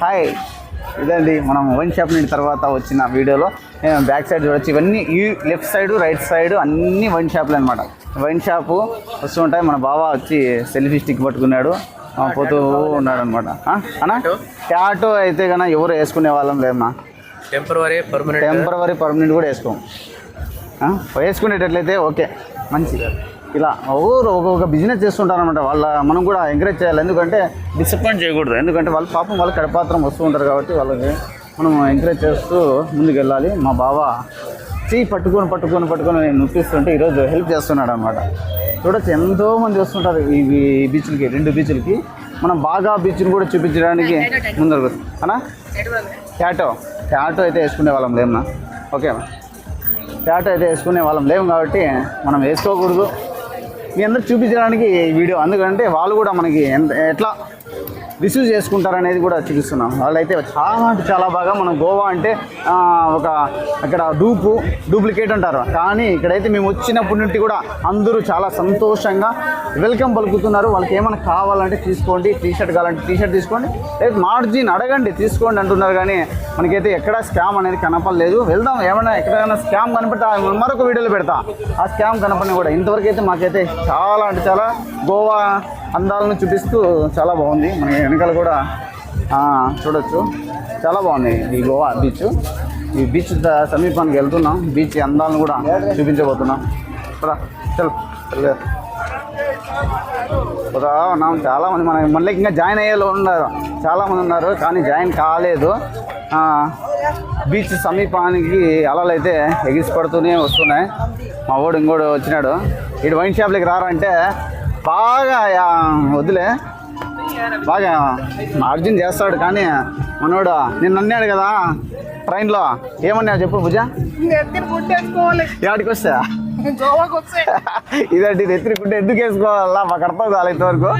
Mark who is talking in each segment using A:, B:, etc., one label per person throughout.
A: Hi. ఇదండి మనం wine shop నుండి తర్వాత వచ్చిన వీడియోలో. నేను బ్యాక్ సైడ్ చూడొచ్చు. ఇవన్నీ ఈ లెఫ్ట్ సైడ్ రైట్ సైడ్ అన్ని వైన్ షాపులు అనమాట వైన్ షాపు వస్తూ ఉంటాయి. మన బావ వచ్చి సెల్ఫీ స్టిక్ పట్టుకున్నాడు. పోతూ ఉన్నాడు అనమాట అన్నా? ట్యాటో అయితే కన్నా ఎవరు వేసుకునే వాళ్ళం లేదన్నా.
B: Temporary permanent?
A: టెంపరవరీ పర్మనెంట్ కూడా వేసుకోం. వేసుకునేటట్లయితే ఓకే. మంచి. ఇలా ఊరు ఒక్కొక్క బిజినెస్ చేస్తుంటారు అనమాట వాళ్ళ మనం కూడా ఎంకరేజ్ చేయాలి. ఎందుకంటే డిసప్పాయింట్ చేయకూడదు. ఎందుకంటే వాళ్ళ పాపం వాళ్ళ కడపాత్రం వస్తూ ఉంటారు కాబట్టి వాళ్ళకి మనం ఎంకరేజ్ చేస్తూ ముందుకు వెళ్ళాలి మా బావ చెయ్యి పట్టుకొని పట్టుకొని పట్టుకొని నేను నొప్పిస్తుంటే ఈరోజు హెల్ప్ చేస్తున్నాడు అనమాట చూడొచ్చు ఎంతోమంది వస్తుంటారు ఈ ఈ బీచ్లకి రెండు బీచ్లకి మనం బాగా బీచ్ని కూడా చూపించడానికి ముందరకు అనా ట్యాటో ట్యాటో అయితే వేసుకునే వాళ్ళం లేమన్నా ఓకే ట్యాటో అయితే వేసుకునే వాళ్ళం లేము కాబట్టి మనం వేసుకోకూడదు. మీ అందరు చూపించడానికి వీడియో. ఎందుకంటే వాళ్ళు కూడా మనకి ఎంత ఎట్లా రిసీవ్ చేసుకుంటారు అనేది కూడా చూపిస్తున్నాం. వాళ్ళైతే చాలా అంటే చాలా బాగా మనం గోవా అంటే ఒక అక్కడ డూపు డూప్లికేట్ అంటారు. కానీ ఇక్కడైతే మేము వచ్చినప్పటి నుండి కూడా అందరూ చాలా సంతోషంగా వెల్కమ్ పలుకుతున్నారు. వాళ్ళకి ఏమైనా కావాలంటే తీసుకోండి. టీ షర్ట్ కావాలంటే టీ షర్ట్ తీసుకోండి. లేదు మార్జిన్ అడగండి తీసుకోండి అంటున్నారు. కానీ మనకైతే ఎక్కడ స్కామ్ అనేది కనపడలేదు. వెళ్దాం ఏమైనా ఎక్కడైనా స్కామ్ కనపడితే మరొక వీడియోలో పెడతా. ఆ స్కామ్ కనపడిన కూడా ఇంతవరకు అయితే మాకైతే చాలా అంటే చాలా గోవా అందాలను చూపిస్తూ చాలా బాగుంది. మన వెనకాల కూడా చూడొచ్చు. చాలా బాగుంది ఈ గోవా బీచ్. ఈ బీచ్ సమీపానికి వెళ్తున్నాం. బీచ్ అందాలను కూడా చూపించబోతున్నాం. పదా చల్ చల్ ఉన్నాం. చాలామంది మన మళ్ళీ ఇంకా జాయిన్ అయ్యే ఉన్నారు. చాలామంది ఉన్నారు కానీ జాయిన్ కాలేదు. బీచ్ సమీపానికి అలలు అయితే ఎగిసి పడుతూనే వస్తున్నాయి. మా వాడు ఇంకోడు వచ్చినాడు. ఇటు వైన్ షాప్లకి రారంటే బాగా వదిలే బాగా మార్జిన్ చేస్తాడు కానీ మనోడు నిన్న అన్నాడు కదా ట్రైన్లో ఏమన్నావు చెప్పు భుజ ఏడికి వస్తా? ఇదండి నెత్తిన గుడ్డ ఎందుకు వేసుకోవాలా? మాకు అర్థం కాలేదు ఇంతవరకు.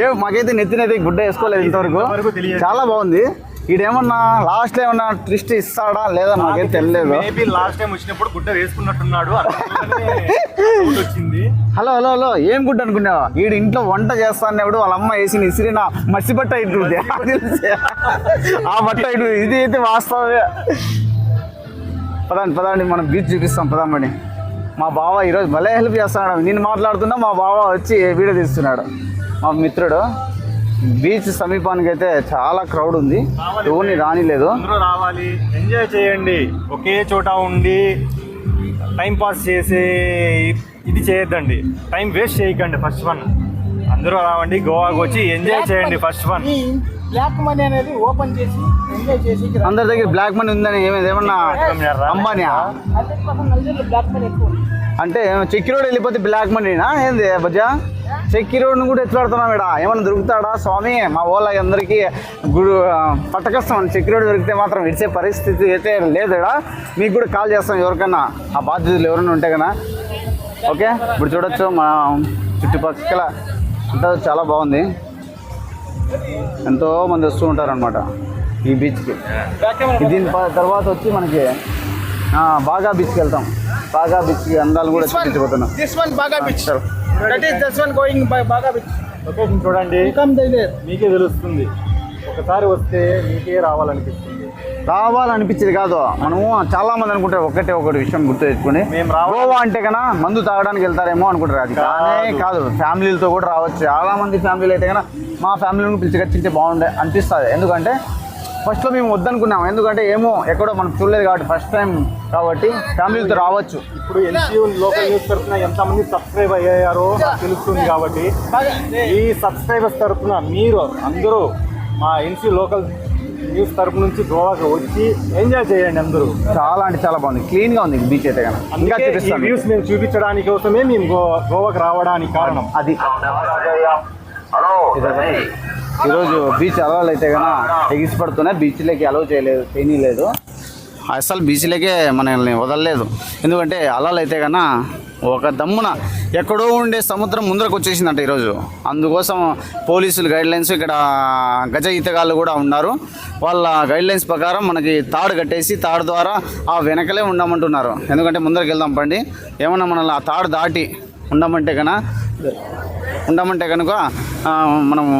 A: ఏ మాకైతే నెత్తినైతే గుడ్డ వేసుకోలేదు ఇంతవరకు. చాలా బాగుంది. ఈడేమన్నా లాస్ట్ ఏమన్నా ట్విస్ట్ ఇస్తాడా లేదా నాకైతే తెలియలేదు
C: మేబీ లాస్ట్ టైం వచ్చినప్పుడు గుడ్డ వేసుకున్నట్టున్నాడు వచ్చింది.
A: హలో హలో హలో ఏం గుడ్డ అనుకున్నావా? ఈడు ఇంట్లో వంట చేస్తా అన్నప్పుడు వాళ్ళ అమ్మ వేసిన ఇసిరిన మసి బట్ట ఇటుంది ఆ బట్ట ఇటు ఇది అయితే వాస్తవమే. పదండి పదండి మనం బీచ్ చూపిస్తాం పదామని మా బావ ఈరోజు భలే హెల్ప్ చేస్తున్నాడు. నేను మాట్లాడుతున్నా మా బావ వచ్చి వీడియో తీస్తున్నాడు. మా మిత్రుడు. బీచ్ సమీపానికి అయితే చాలా క్రౌడ్ ఉంది. ఎవరిని రానిలేదు.
C: అందరూ రావాలి. ఎంజాయ్ చేయండి. ఒకే చోట ఉండి టైం పాస్ చేసే ఇది చేయొద్దండి. టైం వేస్ట్ చేయకండి ఫస్ట్ వన్ అందరూ రావండి గోవాకి వచ్చి ఎంజాయ్ చేయండి ఫస్ట్ వన్
D: బ్లాక్ మనీ అనేది ఓపెన్ చేసి ఎంజాయ్ చేసి
A: అందరి దగ్గర బ్లాక్ మనీ ఉందని ఏమైంది ఏమన్నా అంబానియా?
D: బ్లాక్ మనీ ఎక్కువ.
A: అంటే చెక్కి రోడ్ వెళ్ళిపోతే బ్లాక్ మనీనా ఏంది బజ్జా? చెక్కి రోడ్ను కూడా ఎత్తులాడుతున్నాం ఇక్కడ. ఏమన్నా దొరుకుతాడా? స్వామి మా వాళ్ళ అందరికీ గుడు పట్టకస్తాం చెక్కి రోడ్ దొరికితే మాత్రం విడిచే పరిస్థితి అయితే లేదు ఇక్కడ. మీకు కూడా కాల్ చేస్తాం ఎవరికైనా. ఆ బాధ్యతలు ఎవరైనా ఉంటే కన్నా. ఓకే? ఇప్పుడు చూడొచ్చు మా చుట్టుపక్కల అంతా చాలా బాగుంది. ఎంతో మంది వస్తూ ఉంటారనమాట ఈ బీచ్కి. దీని తర్వాత వచ్చి మనకి బాగా బీచ్కి వెళ్తాం. బాగా బీచ్కి అందాలు కూడా చూపించబోతున్నాం.
D: This one One going by Baga Beach.
C: Location చూడండి. మీకే తెలుస్తుంది. ఒకసారి వస్తే మీకే రావాలనిపిస్తుంది.
A: రావాలనిపించేది కాదు. మనము చాలా మంది అనుకుంటారు ఒకటే ఒకటి విషయం గుర్తు తెచ్చుకుని. గోవా అంటే కన్నా మందు తాగడానికి వెళ్తారేమో అనుకుంటారు అది. కానీ కాదు. ఫ్యామిలీలతో కూడా రావచ్చు. చాలా మంది ఫ్యామిలీలు అయితే కన్నా మా ఫ్యామిలీని పిలిచికొచ్చింటే బాగుండే అనిపిస్తుంది. ఎందుకంటే ఫస్ట్లో మేము వద్దనుకున్నాం ఎందుకంటే ఏమో ఎక్కడో మనం చూడలేదు కాబట్టి ఫస్ట్ టైం కాబట్టి ఫ్యామిలీలతో రావచ్చు
C: ఇప్పుడు ఎన్సీయూ లోకల్ న్యూస్ తరఫున ఎంతమంది సబ్స్క్రైబ్ అయ్యారో తెలుస్తుంది కాబట్టి ఈ సబ్స్క్రైబర్స్ తరఫున మీరు అందరూ మా ఎన్సీ లోకల్ న్యూస్ తరపు నుంచి గోవాకి వచ్చి ఎంజాయ్ చేయండి అందరూ
A: చాలా అంటే చాలా బాగుంది క్లీన్గా ఉంది బీచ్ అయితే కన్నా ఇంకా
C: వ్యూస్ మేము చూపించడానికి కోసమే మేము గో గోవాకి రావడానికి కారణం
A: అది ఇదే. ఈరోజు బీచ్ అలవాలు అయితే కన్నా ఎగిసి బీచ్లోకి అలౌ చేయలేదు చేయలేదు అసలు బీచ్లోకే మనల్ని వదలలేదు. ఎందుకంటే అలలు అయితే కన్నా ఒక దమ్మున ఎక్కడో ఉండే సముద్రం ముందరకు వచ్చేసిందంట ఈరోజు. అందుకోసం పోలీసులు గైడ్ లైన్స్ ఇక్కడ గజ ఈతగాళ్ళు కూడా ఉన్నారు. వాళ్ళ గైడ్ లైన్స్ ప్రకారం మనకి తాడు కట్టేసి తాడు ద్వారా ఆ వెనకలే ఉండమంటున్నారు. ఎందుకంటే ముందరికి వెళ్దాం పండి. ఏమన్నా మనల్ని ఆ తాడు దాటి ఉండమంటే కన్నా ఉండమంటే కనుక మనం మనము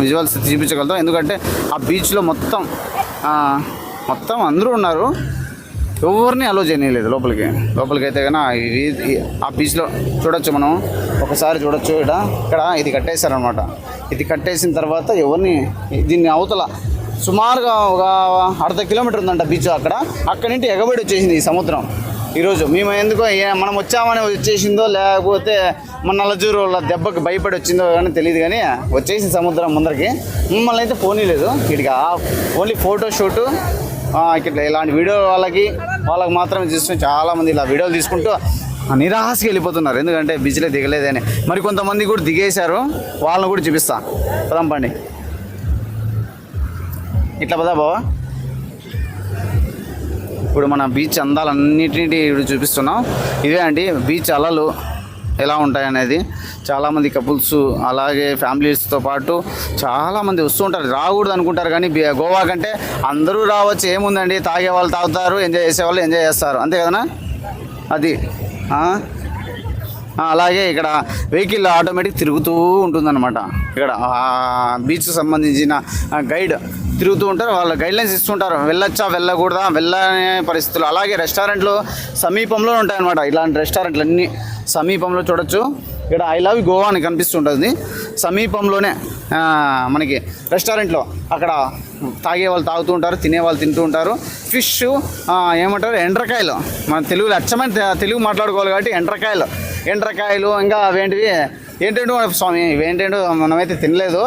A: విజువల్స్ చూపించగలుగుతాం ఎందుకంటే ఆ బీచ్లో మొత్తం మొత్తం అందరూ ఉన్నారు. ఎవరిని అలో చేయలేదు లోపలికి. లోపలికి అయితే కన్నా ఆ బీచ్లో చూడొచ్చు మనం. ఒకసారి చూడొచ్చు ఇక్కడ. ఇక్కడ ఇది కట్టేశారనమాట ఇది కట్టేసిన తర్వాత ఎవరిని దీన్ని అవతల సుమారుగా ఒక అర్ధ కిలోమీటర్ ఉందంట బీచ్ అక్కడ. అక్కడి నుండి ఎగబడి వచ్చేసింది ఈ సముద్రం. ఈరోజు మేము ఎందుకో మనం వచ్చామని వచ్చేసిందో లేకపోతే మన నలజూరు వాళ్ళ దెబ్బకి భయపడి వచ్చిందో కానీ తెలియదు కానీ వచ్చేసి సముద్రం ముందరికి. మమ్మల్ని అయితే పోనీలేదు ఇటుక ఓన్లీ ఫోటో షూటు ఇలాంటి వీడియో వాళ్ళకి వాళ్ళకి మాత్రం చూసుకుని చాలామంది ఇలా వీడియోలు తీసుకుంటూ నిరాశకి వెళ్ళిపోతున్నారు. ఎందుకంటే బీచ్లో దిగలేదని మరి కొంతమంది కూడా దిగేశారు. వాళ్ళని కూడా చూపిస్తా. పదంపండి. ఇట్లా పదా బావా? ఇప్పుడు మన బీచ్ అందాలన్నిటినీ ఇప్పుడు చూపిస్తున్నాం. ఇవే అండి బీచ్ అలలు ఎలా ఉంటాయి అనేది. చాలామంది కపుల్స్ అలాగే ఫ్యామిలీస్తో పాటు చాలామంది వస్తూ ఉంటారు. రాకూడదు అనుకుంటారు కానీ గోవా కంటే అందరూ రావచ్చు. ఏముందండి? తాగే వాళ్ళు తాగుతారు ఎంజాయ్ చేసేవాళ్ళు ఎంజాయ్ చేస్తారు. అంతే కదనా? అది. అలాగే ఇక్కడ వెహికల్ ఆటోమేటిక్ తిరుగుతూ ఉంటుందన్నమాట. ఇక్కడ బీచ్ సంబంధించిన గైడ్ తిరుగుతూ ఉంటారు. వాళ్ళు గైడ్లైన్స్ ఇస్తుంటారు. వెళ్ళొచ్చా వెళ్ళకూడదా వెళ్ళనే పరిస్థితులు. అలాగే రెస్టారెంట్లు సమీపంలో ఉంటాయన్నమాట. ఇలాంటి రెస్టారెంట్లు అన్నీ సమీపంలో చూడొచ్చు. ఇక్కడ ఐ లవ్ గోవా అని కనిపిస్తుంటుంది. సమీపంలోనే మనకి రెస్టారెంట్లో అక్కడ తాగే వాళ్ళు తాగుతూ ఉంటారు తినే వాళ్ళు తింటూ ఉంటారు. ఫిష్ ఏమంటారు? ఎండ్రకాయలు. మన తెలుగులో అచ్చమైన తెలుగు మాట్లాడుకోవాలి కాబట్టి ఎండ్రకాయలు. ఎండ్రకాయలు ఇంకా అవేంటివి? ఏంటంటే స్వామి ఇవేంటంటే మనమైతే తినలేదు.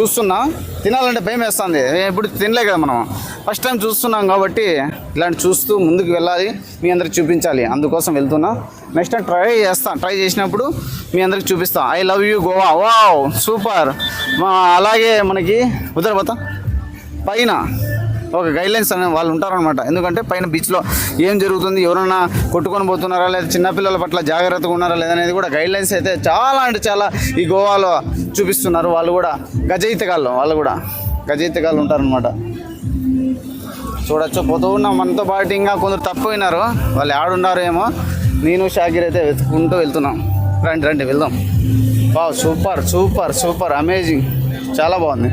A: చూస్తున్నాం. తినాలంటే భయం వేస్తుంది. ఇప్పుడు తినలే కదా మనం. ఫస్ట్ టైం చూస్తున్నాం కాబట్టి ఇలాంటి చూస్తూ ముందుకు వెళ్ళాలి. మీ అందరికి చూపించాలి. అందుకోసం వెళ్తున్నా. నెక్స్ట్ టైం ట్రై చేస్తాను ట్రై చేసినప్పుడు మీ అందరికి చూపిస్తాం. I love you Goa wow super అలాగే మనకి ఉదరపోతా. పైన. ఒక గైడ్లైన్స్ అనే వాళ్ళు ఉంటారనమాట ఎందుకంటే పైన బీచ్లో ఏం జరుగుతుంది ఎవరైనా కొట్టుకొని పోతున్నారా లేదా చిన్నపిల్లల పట్ల జాగ్రత్తగా ఉన్నారా లేదనేది కూడా గైడ్లైన్స్ అయితే చాలా అంటే చాలా ఈ గోవాలో చూపిస్తున్నారు వాళ్ళు కూడా. గజయితగాళ్ళు వాళ్ళు కూడా. గజయితగాళ్ళు ఉంటారనమాట చూడొచ్చు పోతూ ఉన్నాం. మనతో పాటు ఇంకా కొందరు తప్పిపోయినారు. వాళ్ళు ఆడున్నారు ఏమో. నేను షాకిర్ అయితే వెతుక్కుంటూ వెళ్తున్నాం. రండి రండి వెళ్దాం. వా సూపర్ సూపర్ సూపర్ అమేజింగ్. చాలా బాగుంది.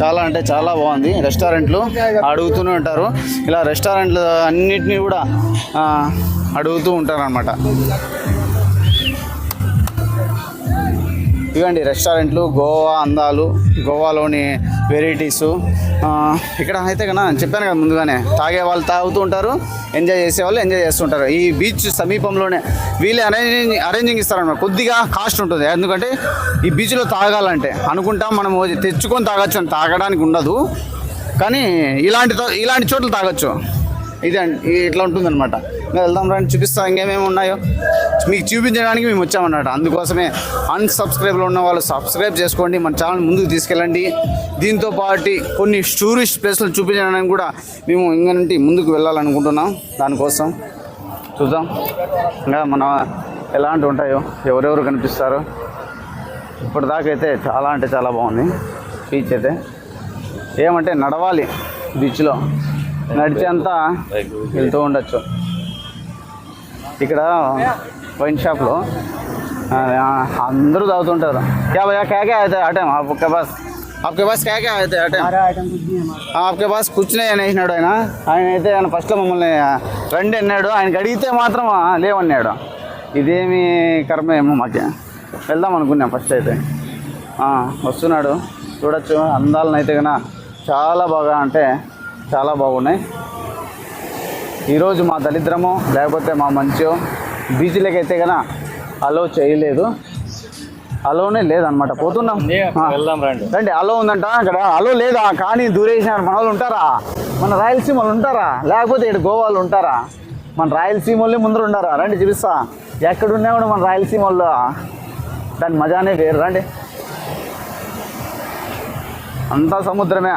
A: చాలా అంటే చాలా బాగుంది. రెస్టారెంట్లు అడుగుతూనే ఉంటారు. ఇలా రెస్టారెంట్లు అన్నిటినీ కూడా అడుగుతూ ఉంటారు అనమాట ఇవ్వండి రెస్టారెంట్లు గోవా అందాలు గోవాలోని వెరైటీసు. ఇక్కడ అయితే కదా చెప్పాను కదా ముందుగానే తాగే వాళ్ళు తాగుతూ ఉంటారు ఎంజాయ్ చేసే వాళ్ళు ఎంజాయ్ చేస్తుంటారు ఈ బీచ్ సమీపంలోనే వీళ్ళే అరేంజింగ్ అరేంజింగ్ ఇస్తారన్నమాట. కొద్దిగా కాస్ట్ ఉంటుంది. ఎందుకంటే ఈ బీచ్లో తాగాలంటే అనుకుంటాం మనం తెచ్చుకొని తాగొచ్చు అని తాగడానికి ఉండదు. కానీ ఇలాంటి ఇలాంటి చోట్ల తాగొచ్చు. ఇదే అండి ఇట్లా ఉంటుందన్నమాట. వెళ్దాం రండి చూపిస్తాం ఇంకేమేమి ఉన్నాయో. మీకు చూపించడానికి మేము వచ్చామన్నమాట. అందుకోసమే అన్సబ్స్క్రైబ్లో ఉన్న వాళ్ళు సబ్స్క్రైబ్ చేసుకోండి. మన ఛానల్ ముందుకు తీసుకెళ్ళండి. దీంతో పాటు కొన్ని టూరిస్ట్ ప్లేస్లు చూపించడానికి కూడా మేము ఇంకా నుండి ముందుకు వెళ్ళాలనుకుంటున్నాం. దానికోసం చూద్దాం. ఇంకా మన ఎలాంటి ఉంటాయో ఎవరెవరు కనిపిస్తారో. ఇప్పటిదాకైతే చాలా అంటే చాలా బాగుంది. బీచ్ అయితే. ఏమంటే నడవాలి బీచ్లో. నడిచేంత వెళ్తూ ఉండొచ్చు. ఇక్కడ వైన్ షాప్లో ఆ, అందరూ తాగుతుంటారు క్యా భయ్యా క్యా క్యా అయితే అటేం आपके पास आपके पास क्या क्या అయితే అటేం आपके पास कुछ नहीं అనేసినాడు ఆయన ఆయన అయితే ఆయన ఫస్ట్లో మమ్మల్ని రండి అన్నాడు ఆయనకి అడిగితే మాత్రం ఆ, లేవన్నాడు ఇదేమి కర్మ ఏమో మాకే వెళ్దాం అనుకున్నాం ఫస్ట్ అయితే ఆ, వస్తున్నాడు చూడొచ్చు అందాలను అయితే కన్నా చాలా బాగా అంటే చాలా బాగున్నాయి ఈరోజు మా దరిద్రమో లేకపోతే మా మంచో బీచ్లకి అయితే కన్నా అలో చేయలేదు. అలోనే లేదనమాట పోతున్నాం.
C: వెళ్దాం రండి.
A: రండి అలో ఉందంట? అక్కడ అలో లేదా? కానీ దూరేసినారు మన వాళ్ళు ఉంటారా? మన రాయలసీమ వాళ్ళు ఉంటారా? లేకపోతే ఇక్కడ గోవాలు ఉంటారా? మన రాయలసీమ వాళ్ళే ముందర ఉండారా? రండి చూపిస్తా. ఎక్కడున్నా కూడా మన రాయలసీమ వాళ్ళు దాని మజానే వేరు. రండి. అంతా సముద్రమే.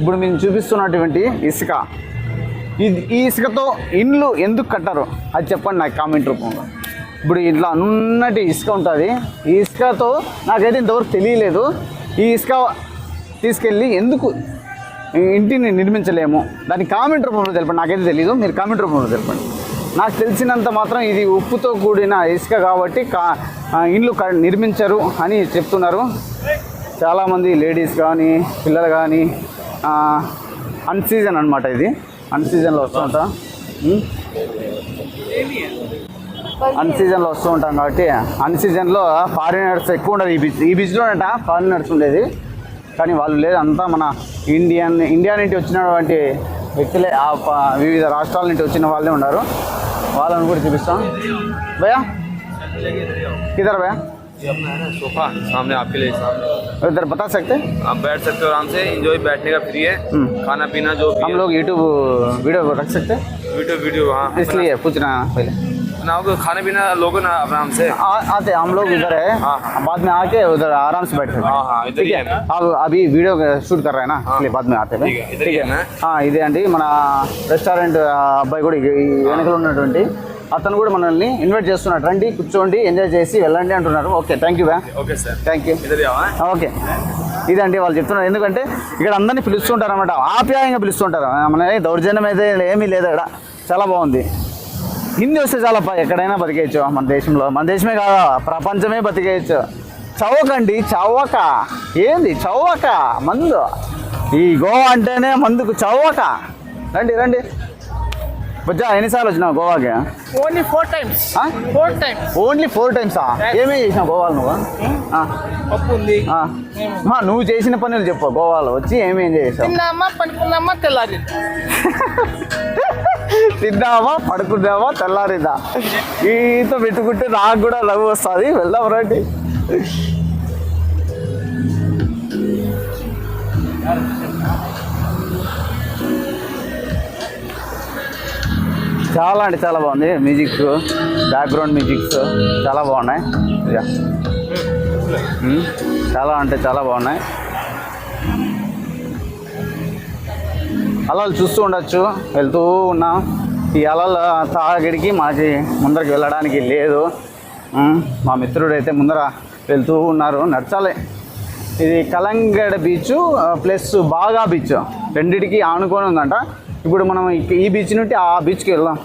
A: ఇప్పుడు మేము చూపిస్తున్నటువంటి ఇసుక. ఇది ఈ ఇసుకతో ఇండ్లు ఎందుకు కట్టరు? అది చెప్పండి నాకు కామెంట్ రూపంలో. ఇప్పుడు ఇట్లా అన్నటి ఇసుక ఉంటుంది. ఈ ఇసుకతో నాకైతే ఇంతవరకు తెలియలేదు. ఈ ఇసుక తీసుకెళ్ళి ఎందుకు ఇంటిని నిర్మించలేము? దాని కామెంట్ రూపంలో తెలపండి. నాకైతే తెలియదు మీరు కామెంట్ రూపంలో తెలపండి. నాకు తెలిసినంత మాత్రం ఇది ఉప్పుతో కూడిన ఇసుక కాబట్టి కా ఇండ్లు క- నిర్మించరు అని చెప్తున్నారు. చాలామంది లేడీస్ కానీ పిల్లలు కానీ అన్సీజన్ అనమాట ఇది. అన్సీజన్లో వస్తూ ఉంటాం. అన్సీజన్లో వస్తూ ఉంటాం కాబట్టి అన్సీజన్లో ఫారినర్స్ ఎక్కువ ఉండదు ఈ బీచ్ ఈ బీచ్లోనట ఫారినర్స్ ఉండేది. కానీ వాళ్ళు లేదు. అంతా మన ఇండియన్ ఇండియా నుంచి వచ్చినటువంటి వ్యక్తులే ఆ వివిధ రాష్ట్రాల నుంచి వచ్చిన వాళ్ళే ఉన్నారు. వాళ్ళని కూడా చూపిస్తాం. భయా ఇద్దరు భయా
B: ये अपना है ना सोफा सामने आपके लिए सामने
A: इधर बता सकते
B: आप बैठ सकते हो आराम से एंजॉय बैठने का फ्री है
A: हम्म।
B: खाना पीना जो भी
A: हम
B: है।
A: लोग यूट्यूब वीडियो रख सकते
B: वीडियो वीडियो हाँ
A: इसलिए पूछना पहले
B: बनाओगे खाना पीना लोगे ना आराम से
A: आ, आते हम लोग इधर है
B: हाँ, हाँ।
A: बाद में आके उधर आराम से बैठ सकते
B: हाँ, हाँ, इधर
A: ठीक
B: ही
A: है
B: है
A: अब अभी वीडियो शूट कर रहे हैं ना इसलिए बाद में आते हैं
B: ठीक है, इधर ही है ना?
A: ఆ, ఇదే అండి మన రెస్టారెంట్ అబ్బాయి కూడా ఈ వెనకలో ఉన్నటువంటి అతను కూడా మనల్ని ఇన్వైట్ చేస్తున్నాడు. రండి కూర్చోండి ఎంజాయ్ చేసి వెళ్ళండి అంటున్నారు. Okay thank
B: you okay thank you
A: okay ఇదండి వాళ్ళు చెప్తున్నారు. ఎందుకంటే ఇక్కడ అందరినీ పిలుస్తుంటారు అనమాట ఆప్యాయంగా పిలుస్తుంటారు. మన దౌర్జన్యం అయితే ఏమీ లేదు ఇక్కడ. చాలా బాగుంది. హిందీ వస్తే చాలా ఎక్కడైనా బతికేయచ్చు. మన దేశంలో. మన దేశమే కాదు ప్రపంచమే బతికేయచ్చు. చవకండి చవక. ఏంది? చవక మందు. ఈ గోవా అంటేనే మందుకు చవక. రండి రండి. బుజ్జా ఎన్నిసార్లు వచ్చినావు గోవాకి?
D: Four times.
A: Huh?
D: Four times.
A: Only four టైమ్సా ఏమేమి చేసినావు గోవాలో నువ్వు.
D: పప్పు ఉంది.
A: మా నువ్వు చేసిన పనులు చెప్పు గోవాలో వచ్చి ఏమేం చేసావు?
D: తిన్నామా పనుకున్నామా తెల్లారి.
A: తిన్నావా పడుకున్నావా తెల్లారిందా? ఈత పెట్టుకుంటే నాకు కూడా లవ్ వస్తుంది. వెళ్దాం రండి. చాలా అంటే చాలా బాగుంది. మ్యూజిక్ బ్యాక్గ్రౌండ్ మ్యూజిక్స్ చాలా బాగున్నాయి. ఇక. Hmm? చాలా అంటే చాలా బాగున్నాయి. అలలు చూస్తూ ఉండొచ్చు. వెళ్తూ ఉన్నాం. ఈ అలల తాగిడికి మాకి ముందరికి వెళ్ళడానికి లేదు. Hmm? మా మిత్రుడు అయితే ముందర వెళ్తూ ఉన్నారు. నడచాలి. ఇది Calangute beach plus Baga beach. రెండిటికి ఆనుకొని ఉందంట. ఇప్పుడు మనం ఈ బీచ్ నుండి ఆ బీచ్కి వెళ్దాం.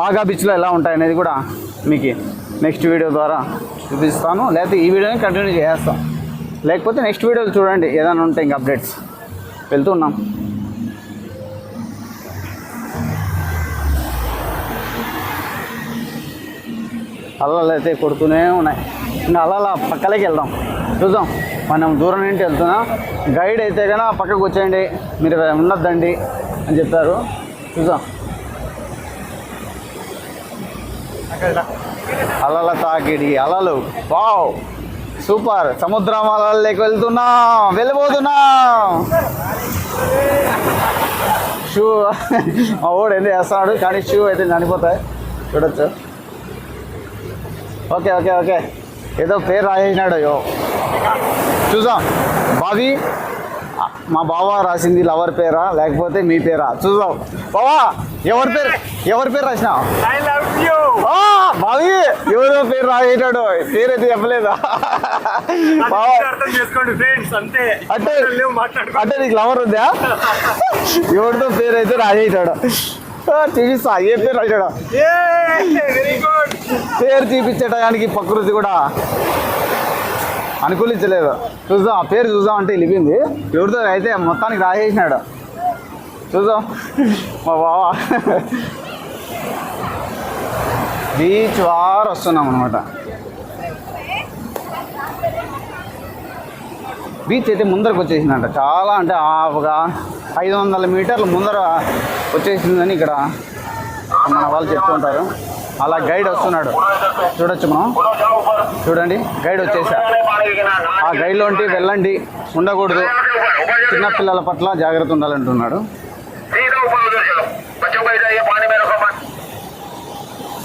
A: బాగా బీచ్లో ఎలా ఉంటాయి అనేది కూడా మీకు నెక్స్ట్ వీడియో ద్వారా చూపిస్తాను. లేకపోతే ఈ వీడియోని కంటిన్యూ చేస్తాం లేకపోతే నెక్స్ట్ వీడియోలు చూడండి ఏదైనా ఉంటాయి ఇంకా అప్డేట్స్ వెళ్తూ ఉన్నాం అలలు అయితే కొడుతూనే ఉన్నాయి. ఇంకా అలల పక్కలకి వెళ్దాం. చూద్దాం. మనం దూరం నుండి వెళ్తున్నాం. గైడ్ అయితే కనుక పక్కకు వచ్చేయండి. మీరు ఉండొద్దండి. అని చెప్పారు. చూసాం అలల తాకిడి అలలు. వావ్. సూపర్. సముద్రం అలల్లోకి వెళ్తున్నాం. వెళ్ళిపోతున్నాం. షూ. మా ఓడు ఎందుకు వేస్తున్నాడు కానీ షూ అయితే చనిపోతాయి. చూడొచ్చు. Okay okay okay. ఏదో పేరు రాసేసినాడు అయ్యో చూసాం బావి. మా బావ రాసింది లవర్ పేరా లేకపోతే మీ పేరా? చూద్దాం. బావా ఎవరి పేరు? ఎవరి పేరు రాసినావు
C: ఐ లవ్ యూ
A: ఆ, బావి ఎవరో పేరు రాసేటాడు. పేరు అయితే చెప్పలేదా? బావా.
C: అర్థం చేసుకోండి ఫ్రెండ్స్ అంతే.
A: అంటే అంటే నీకు లవర్ ఉందా? ఎవరితో పేరు అయితే రాసేటాడు చూపిస్తా ఏ పేరు రాసాడు పేరు చూపించడానికి ప్రకృతి కూడా. అనుకూలించలేదు. చూద్దాం ఆ పేరు చూద్దాం అంటే వెళ్ళిపోయింది ఎవరితో అయితే మొత్తానికి రాసేసినాడు. చూద్దాం. మా బావా. బీచ్ వారు వస్తున్నాం అనమాట బీచ్ అయితే ముందరకు వచ్చేసిందంట. చాలా అంటే ఆ ఒక ఐదు వందల మీటర్ల ముందర వచ్చేసిందని ఇక్కడ మన వాళ్ళు చెప్తుంటారు. అలా గైడ్ వస్తున్నాడు. చూడొచ్చు మనం. చూడండి గైడ్ వచ్చేసా. ఆ గైడ్లోంటి వెళ్ళండి ఉండకూడదు. చిన్నపిల్లల పట్ల జాగ్రత్త ఉండాలంటున్నాడు.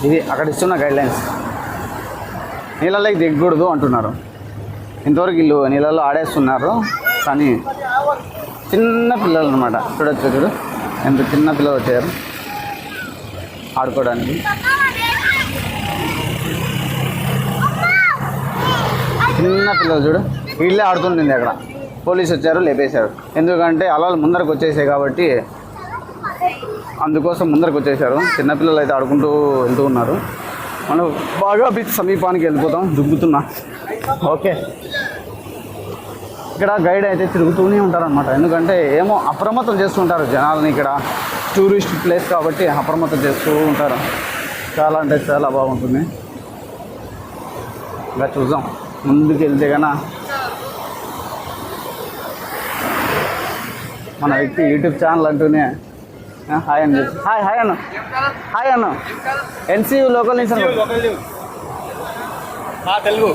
A: ఇది అక్కడ ఇస్తున్న గైడ్లైన్స్ నీళ్ళలోకి దిగకూడదు అంటున్నారు. ఇంతవరకు వీళ్ళు నీళ్ళలో ఆడేస్తున్నారు కానీ చిన్న పిల్లలు అనమాట చూడొచ్చు చూడు. ఎంత చిన్న పిల్లలు వచ్చారు. ఆడుకోవడానికి. చిన్న పిల్లలు చూడు వీళ్ళే ఆడుతుంటుంది అక్కడ. పోలీసు వచ్చారు లేపేశారు. ఎందుకంటే అలలు ముందరకు వచ్చేసాయి కాబట్టి అందుకోసం ముందరకు వచ్చేసారు చిన్నపిల్లలు అయితే ఆడుకుంటూ వెళ్తూ ఉన్నారు. మనం బాగా బీచ్ సమీపానికి వెళ్ళిపోతాం దుబ్బుతున్నా. ఓకే. ఇక్కడ గైడ్ అయితే తిరుగుతూనే ఉంటారనమాట ఎందుకంటే ఏమో అప్రమత్తం చేస్తుంటారు జనాలని ఇక్కడ. టూరిస్ట్ ప్లేస్ కాబట్టి అప్రమత్తం చేస్తూ ఉంటారు. చాలా అంటే చాలా బాగుంటుంది. ఇంకా చూద్దాం. ముందుకు వెళ్తే కన్నా మన వ్యక్తి యూట్యూబ్ ఛానల్ అంటూనే హాయ్ అని చెప్పి హాయ్ హాయ్ అన్న. హాయ్ అన్న. ఎన్సీయూ లోకల్ న్యూస్ అన్న.
C: తెలుగు.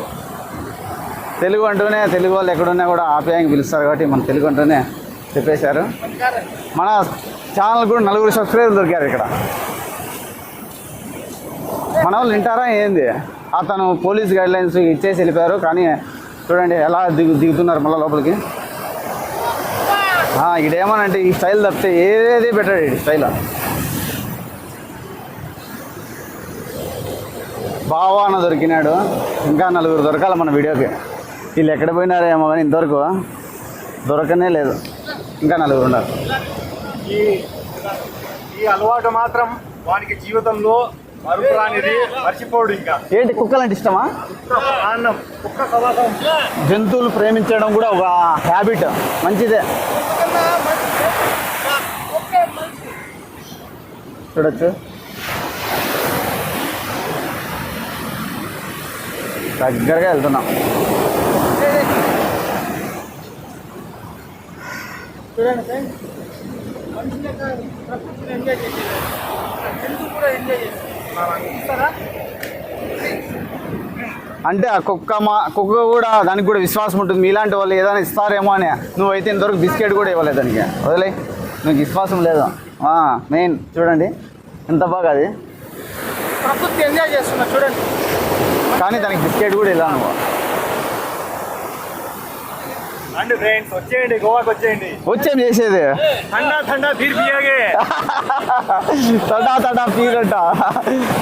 A: తెలుగు అంటూనే తెలుగు వాళ్ళు ఎక్కడున్నా కూడా ఆప్యాయంగా పిలుస్తారు కాబట్టి మన తెలుగు అంటూనే చెప్పేశారు. మన ఛానల్ కూడా నలుగురు సబ్స్క్రైబర్లు దొరికారు ఇక్కడ. మన వాళ్ళు వింటారా ఏంది? అతను పోలీస్ గైడ్ లైన్స్ ఇచ్చేసి వెళ్ళిపోయారు. కానీ చూడండి ఎలా దిగు దిగుతున్నారు మళ్ళీ లోపలికి. ఇడేమనంటే ఈ స్టైల్ తప్పితే ఏదేది పెట్టాడు ఈ స్టైల్ బావాన దొరికినాడు. ఇంకా నలుగురు దొరకాలి మన వీడియోకి. వీళ్ళు ఎక్కడ పోయినారో ఏమో కానీ ఇంతవరకు దొరకనే లేదు. ఇంకా నలుగురు ఉన్నారు
C: ఈ అలవాటు మాత్రం వానికి జీవితంలో మరుపురానిది మర్చిపోడు ఇంకా.
A: ఏంటి కుక్కలంటే ఇష్టమా?
C: అన్నం. కుక్క సవాసం
A: జంతువులు ప్రేమించడం కూడా ఒక హ్యాబిట్ మంచిదే. చూడొచ్చు. దగ్గరగా వెళ్తున్నాం.
D: చూడండి ఫ్రెండ్స్ మనుషుల ప్రకృతిని ఎంజాయ్ చేసేది. జంతువు కూడా ఎంజాయ్ చూస్తారా
A: అంటే ఆ కుక్క మా కుక్క కూడా దానికి కూడా విశ్వాసం ఉంటుంది. మీలాంటి వాళ్ళు ఏదైనా ఇస్తారేమో అని. నువ్వైతే ఇంతవరకు బిస్కెట్ కూడా ఇవ్వలేదు దానికి. వదిలే. నీకు విశ్వాసం లేదు. మెయిన్ చూడండి. ఎంత బాగా అది.
D: ప్రకృతి ఎంజాయ్ చేస్తున్నా చూడండి.
A: కానీ దానికి బిస్కెట్ కూడా ఇలా నువ్వు
C: అండి ఫ్రెండ్స్ వచ్చేయండి గోవాకి వచ్చేయండి.
A: వచ్చేం చేసేది?
C: ఠండా బీర్ పియాగే.
A: తడా తడా పీరట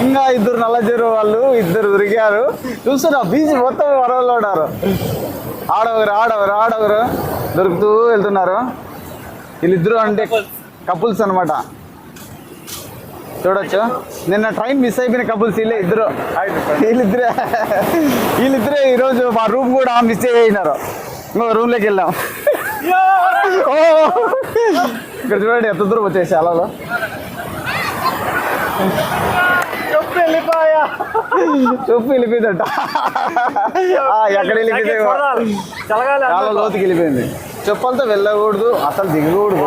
A: ఇంకా ఇద్దరు నల్లజరు వాళ్ళు ఇద్దరు దొరికారు చూస్తున్నా బీచ్ మొత్తం వరవలో ఉన్నారు. ఆడవరు ఆడవరు ఆడవరు దొరుకుతూ వెళ్తున్నారు. వీళ్ళిద్దరు అంటే కపుల్స్ అన్నమాట. చూడొచ్చు. నిన్న ట్రైన్ మిస్ అయిపోయిన కపుల్స్ వీళ్ళే ఇద్దరు. వీళ్ళిద్దరే వీళ్ళిద్దరే ఈరోజు మా రూమ్ కూడా మిస్ అయినారు ఇంకో రూమ్లోకి వెళ్ళాం! ఇక్కడ చూడండి ఎంత దూరం వచ్చేసి అలలో
C: చెప్పు వెళ్ళిపోయా.
A: చెప్పు వెళ్ళిపోయిందట. ఆ, ఎక్కడ వెళ్ళిపోయింది? చాలా లోతుకి వెళ్ళిపోయింది. చెప్పులతో వెళ్ళకూడదు అసలు దిగకూడదు.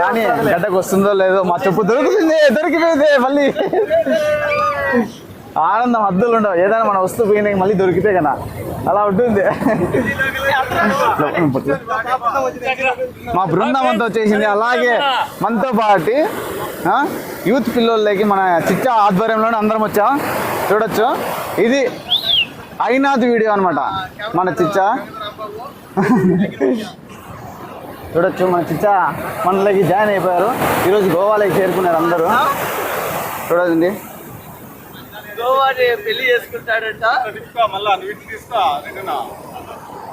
A: కానీ గడ్డకు వస్తుందో లేదో మా చెప్పు దొరుకుతుంది దొరికిపోయింది మళ్ళీ. ఆనందం అద్దులు ఉండవు. ఏదైనా మన వస్తువు పోయినా మళ్ళీ దొరికితే కదా. అలా ఉంటుంది. మా బృందం అంతా వచ్చేసింది. అలాగే మనతో పాటు యూత్ పిల్లోళ్ళకి మన చిచ్చా ఆధ్వర్యంలోనే అందరం వచ్చాం. చూడొచ్చు. ఇది అయినాథ్ వీడియో అనమాట మన చిచ్చా. చూడొచ్చు. మన చిచ్చా మనలోకి జాయిన్ అయిపోయారు. ఈరోజు గోవాలోకి చేరుకున్నారు అందరూ. చూడండి
D: గోవాని పెళ్ళి చేసుకుంటాడంట.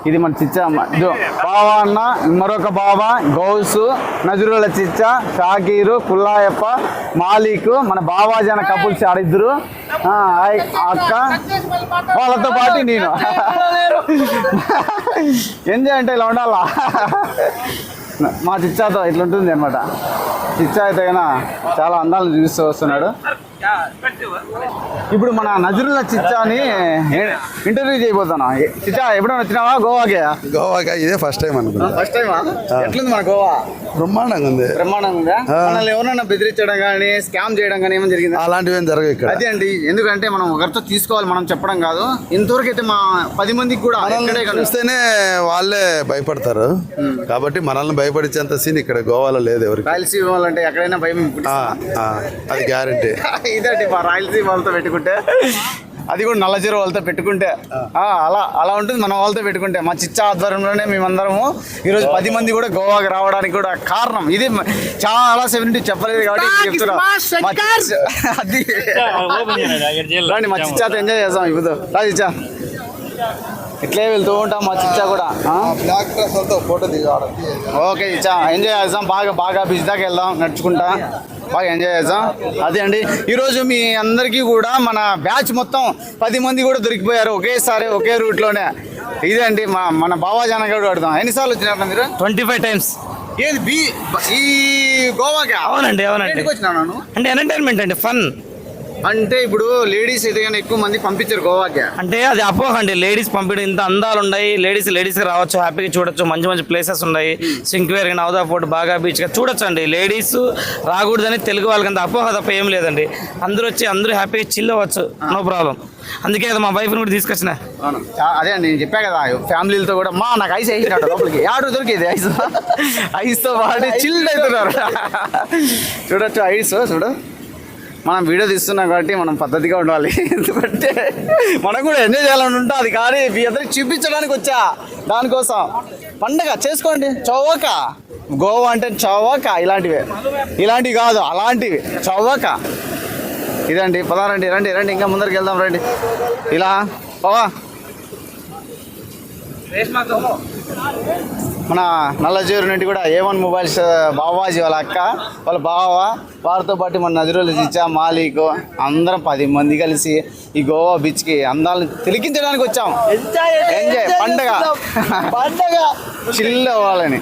A: ఇది మన చిచ్చా బావా అన్న మరొక బావ గౌసు నజరుల చిచ్చ షాకీరు పుల్లాయప్ప మాలిక్ మన బావాజన కపుల్స్ ఆడిద్దరు. అక్క. వాళ్ళతో పాటు నేను. ఎంజాయ్ అంటే ఇలా ఉండాలా? మా చిచ్చాతో ఇట్లుంటుంది అనమాట చిచ్చా అయితే చాలా అందాలను చూపిస్తూ వస్తున్నాడు. ఇప్పుడు మన నజరుల చిచ్చాని ఇంటర్వ్యూ చేయబోతున్నా. చిచ్చా ఎప్పుడైనా వచ్చినావా గోవాకి?
E: గోవాకి ఇదే ఫస్ట్ టైం అనుకున్నా.
A: ఫస్ట్ టైం ఎట్లుంది మన గోవా?
E: బ్రహ్మాండంగా ఉంది.
A: బ్రహ్మాండంగా ఉందా? మనల్ని ఎవరైనా బెదిరించడం కానీ స్కామ్ చేయడం కానీ ఏమైనా జరిగిందా?
E: అలాంటివి ఏం జరగవు ఇక్కడ.
A: అదే అండి. ఎందుకంటే మనం ఒకరితో తీసుకోవాలి మనం చెప్పడం కాదు. ఇంతవరకు అయితే మా పది మందికి కూడా.
E: చూస్తేనే వాళ్ళే భయపడతారు. కాబట్టి మనల్ని భయపడించేంత సీన్ ఇక్కడ గోవాలో లేదు ఎవరికి.
A: రాయలసీమ వాళ్ళంటే ఎక్కడైనా భయం
E: అది గ్యారంటీ
A: ఇదండి మా రాయలసీమ వాళ్ళతో పెట్టుకుంటే. అది కూడా నల్లజీర వాళ్ళతో పెట్టుకుంటే. ఆ, అలా అలా ఉంటుంది మన వాళ్ళతో పెట్టుకుంటే. మా చిచ్చా ఆధ్వర్యంలోనే మేమందరము ఈరోజు పది మంది కూడా గోవాకి రావడానికి కూడా కారణం. ఇది చాలా సెవెంటీ చెప్పలేదు కాబట్టి చెప్తున్నా. మా చిచ్చా- అది. రండి మా చిచ్చాతో ఎంజాయ్ చేద్దాం ఇప్పుడు. రా చిచ్చా. ఇట్లే వెళ్తూ ఉంటాం మా చిచ్చా కూడా. ఆ?
E: బ్లాక్ డ్రెస్ ఫోటో దిగాడు.
A: ఓకే చిచ్చా. ఎంజాయ్ చేద్దాం. బాగా బాగా బీచ్ దాకా వెళ్దాం నడుచుకుంటా. బాగా ఎంజాయ్ చేద్దాం. అదే అండి. ఈరోజు మీ అందరికీ కూడా మన బ్యాచ్ మొత్తం పది మంది కూడా దొరికిపోయారు ఒకేసారి ఒకే రూట్లోనే ఇదే అండి మా మన బావాజాన కూడా అడుగుదాం ఎన్నిసార్లు వచ్చినారు మీరు?
F: ట్వంటీ ఫైవ్ టైమ్స్
A: ఏది బి ఈ గోవాకి?
F: అవునండి అవునండి. అంటే ఎంటర్టైన్మెంట్ అండి ఫన్
A: అంటే ఇప్పుడు లేడీస్ అయితే కానీ ఎక్కువ మంది పంపించారు గోవాకి.
F: అంటే అది అపోహ అండి. లేడీస్ పంపించడం ఇంత అందాలు ఉన్నాయి. లేడీస్ లేడీస్ రావచ్చు హ్యాపీగా చూడొచ్చు. మంచి మంచి ప్లేసెస్ ఉన్నాయి. సింక్వేర్ నవదా ఫోర్ట్ బాగా బీచ్ చూడొచ్చు అండి. లేడీస్ రాకూడదని తెలుగు వాళ్ళకి అంత అపోహ తప్ప ఏం లేదండి. అందరూ వచ్చి అందరూ హ్యాపీగా చిల్ అవ్వచ్చు. నో ప్రాబ్లం అందుకే కదా మా వైఫ్ని కూడా తీసుకొచ్చిన.
A: అదే అండి నేను చెప్పా కదా ఫ్యామిలీలతో కూడా మా నాకు ఐస్ వేసినాడు లోపలికి. ఆడు దొరికింది ఐస్? ఐస్తో పాటు చిల్డ్ అవుతున్నారు. చూడొచ్చు ఐస్ చూడు. మనం వీడియో తీస్తున్నాం కాబట్టి మనం పద్ధతిగా ఉండాలి. ఎందుకంటే మనం కూడా ఎంజాయ్ చేయాలని ఉంటుంది కానీ మీ అందరికి చూపించడానికి వచ్చా. దానికోసం. పండగ చేసుకోండి. చవ్వక గోవా అంటే చౌక ఇలాంటివే. ఇలాంటివి కాదు అలాంటివి. చౌక ఇదండి పదారండి రండి రండి ఇంకా ముందరికి వెళ్దాం రండి. ఇలా పవా. మన నల్లజేరు నుండి కూడా ఏ వన్ మొబైల్స్ బావాజీ వాళ్ళ అక్క వాళ్ళ బావ వారితో పాటు మన నజరులు చిచ్చా మాలిక్ అందరం పది మంది కలిసి ఈ గోవా బీచ్కి అందాలను తిలికించడానికి వచ్చాం. ఎంజాయ్ పండగ. పండగ. చిల్ అవ్వాలని?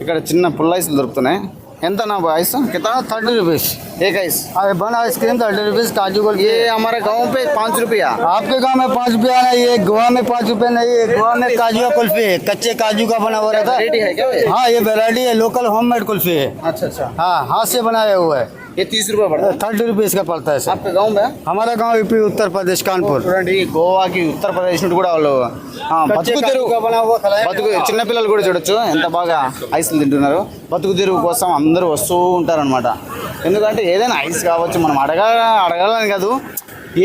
A: ఇక్కడ చిన్న పుల్ల ఐసులు దొరుకుతున్నాయి. ఎంత ना आइस कितना थर्टी रुपीज़ एक ice
G: bun ice cream thirty rupees काजू
A: ये हमारे गाँव पे पाँच रुपया
G: आपके गाँव में पाँच रुपया नहीं ये गोवा में पाँच रुपये नहीं है गोवा में काजू का कुल्फी है कच्चे काजू का बना हुआ रहता है
A: हाँ ये
G: वेरायटी है लोकल होम मेड कुल्फी। है
A: अच्छा अच्छा।
G: हाँ हाथ से बनाया हुआ है।
A: ये तीस रुपये पड़ता है
G: थर्टी रुपीज का पड़ता है सर
A: आपके गांव में
G: हमारा गांव यूपी उत्तर प्रदेश कानपुर
A: చూడండి గోవాకి ఉత్తరప్రదేశ్ నుండి కూడా వాళ్ళు ఆ, బతుకు తెరువు
G: बना हुआ खिलाया
A: బతుకు చిన్నపిల్లలు కూడా చూడొచ్చు ఎంత బాగా ఐస్లు తింటున్నారు బతుకు తెరువు కోసం అందరూ వస్తూ ఉంటారనమాట ఎందుకంటే ఏదైనా ఐస్ కావచ్చు మనం అడగ అడగాలని కాదు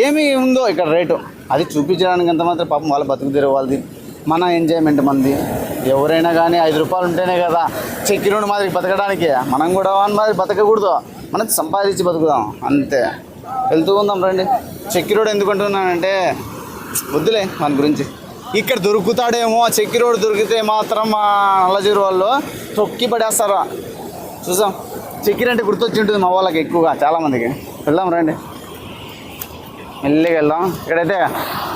A: ఏమి ఉందో ఇక్కడ రేటు అది చూపించడానికి ఎంత మాత్రం పాపం వాళ్ళ బతుకు తెరువు వాళ్ళది మన ఎంజాయ్మెంట్ మంది ఎవరైనా కానీ ఐదు రూపాయలు ఉంటేనే కదా చెక్కిరుండి మాదిరి బతకడానికి మనం కూడా వాని మాదిరి బతకకూడదు మనం సంపాదించి బతుకుదాం అంతే. వెళ్తూ ఉందాం రండి. చెక్కిరోడు ఎందుకు అంటున్నానంటే వద్దులే మన గురించి. ఇక్కడ దొరుకుతాడేమో ఆ రోడ్డు దొరికితే మాత్రం మా నల్లజీరు వాళ్ళు తొక్కి పడేస్తారా. చూసాం. చెక్కిరి అంటే గుర్తొచ్చి ఉంటుంది మా వాళ్ళకి ఎక్కువగా చాలామందికి వెళ్దాం రండి. మెల్లిగా వెళ్దాం. ఇక్కడైతే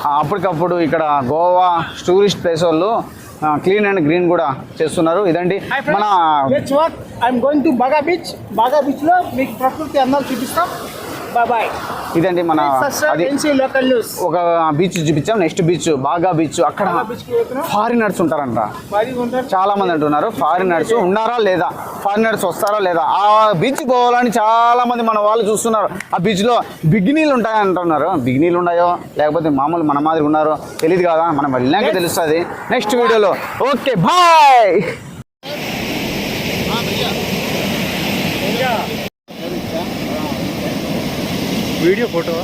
A: అప్పటికప్పుడు ఇక్కడ గోవా టూరిస్ట్ ప్లేస్ వాళ్ళు క్లీన్ అండ్ గ్రీన్ కూడా చేస్తున్నారు. ఇదండి మన
D: I'm going to Baga beach Baga బీచ్లో మీకు ప్రకృతి అందాలు చూపిస్తాం.
A: ఇదండి మన అది ఒక బీచ్ చూపించాం నెక్స్ట్ బీచ్ బాగా బీచ్ అక్కడ ఫారినర్స్ ఉంటారంట. చాలా మంది అంటున్నారు ఫారినర్స్ ఉన్నారా లేదా? ఫారినర్స్ వస్తారా లేదా? ఆ బీచ్ పోవాలని చాలా మంది మన వాళ్ళు చూస్తున్నారు. ఆ బీచ్లో బిగినీలు ఉంటాయని అంటున్నారు బిగినీలు ఉన్నాయో లేకపోతే మామూలు మన మాదిరి ఉన్నారో తెలియదు కదా మనం వెళ్ళాక తెలుస్తుంది. నెక్స్ట్ వీడియోలో. Okay bye!
C: Video photo